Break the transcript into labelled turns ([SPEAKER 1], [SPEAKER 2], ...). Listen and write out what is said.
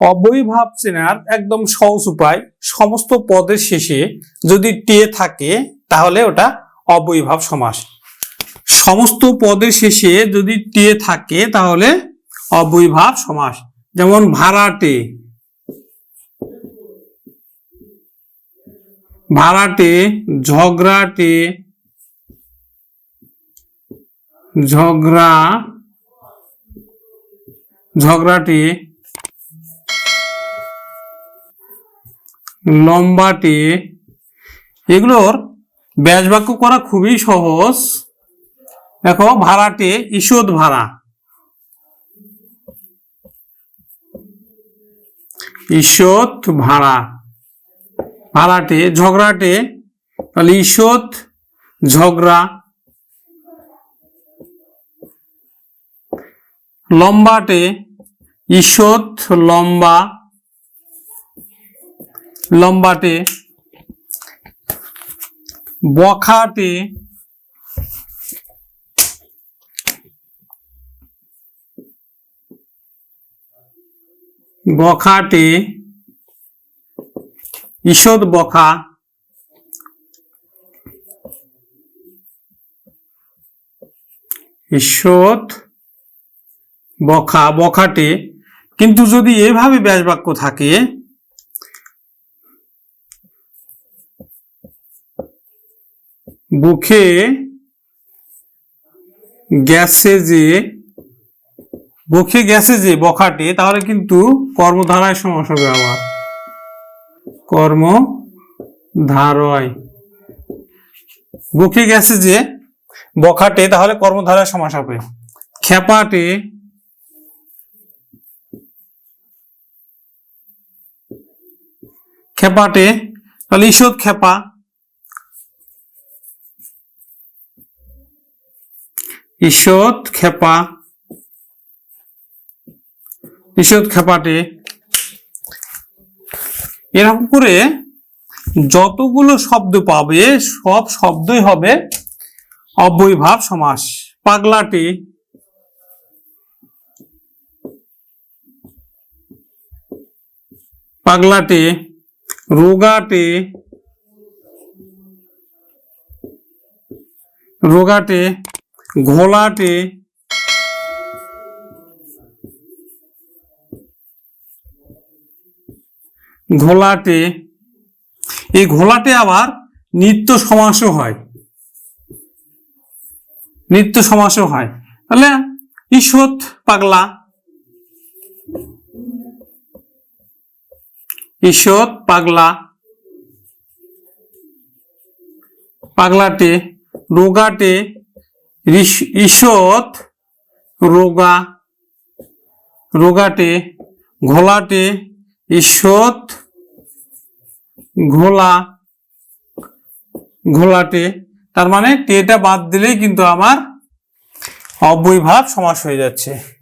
[SPEAKER 1] অবয়ভাব চেনার একদম সহজ উপায় সমস্ত পদের শেষে যদি টে থাকে, তাহলে ওটা অবয়ভাব সমাস। সমস্ত পদের শেষে যদি টে থাকে, তাহলে অবয়ভাব সমাস। যেমন ভাড়াটে ভাড়াটে ঝগড়াটে ঝগড়া ঝগড়াটে লম্বাটে এগুলোর ব্যাস বাক্য করা খুবই সহজ। দেখো, ভাড়াটে ঈষৎ ভাড়া। ঈষৎ ভাড়া। ভাড়াটে, ঝগড়াটে, তাহলে ঈষৎ ঝগড়া। লম্বাটে ঈষৎ লম্বা। লম্বাটে বখাটে বখাটে ঈষৎ বখা ঈষৎ বখা বখাটে। কিন্তু যদি এভাবে ব্যাস বাক্য থাকে বুকে গ্যাসে যে, বুকে গ্যাসে যে বখাটে, তাহলে কিন্তু কর্মধারায় সমাস হবে আবার। কর্ম ধারয় বুকে গেছে যে বখাটে, তাহলে কর্মধারায় সমাস হবে। খেপাটে খেপাটে, তাহলে ঈষৎ খেপা। ঈষৎ খেপা। ঈষৎ খেপাটে। এরকম করে যতগুলো শব্দ পাবে, সব শব্দই হবে অব্যয়ভাব সমাস। পাগলাটে। পাগলাটে। রোগাটে। রোগাটে। ঘোলাটে ঘোলাটে, এই ঘোলাটে আবার নিত্য সমাসও হয়। নিত্য সমাসও হয়। তাহলে ঈষৎ পাগলা। ঈষৎ পাগলা। পাগলাটে, রোগাটে ঈষৎ রোগা, রোগাটে, ঘোলাটে, ঈষৎ ঘোলা, ঘোলাটে। তার মানে টেটা বাদ দিলেই কিন্তু আমার অব্যয়ভাব সমাস হয়ে যাচ্ছে।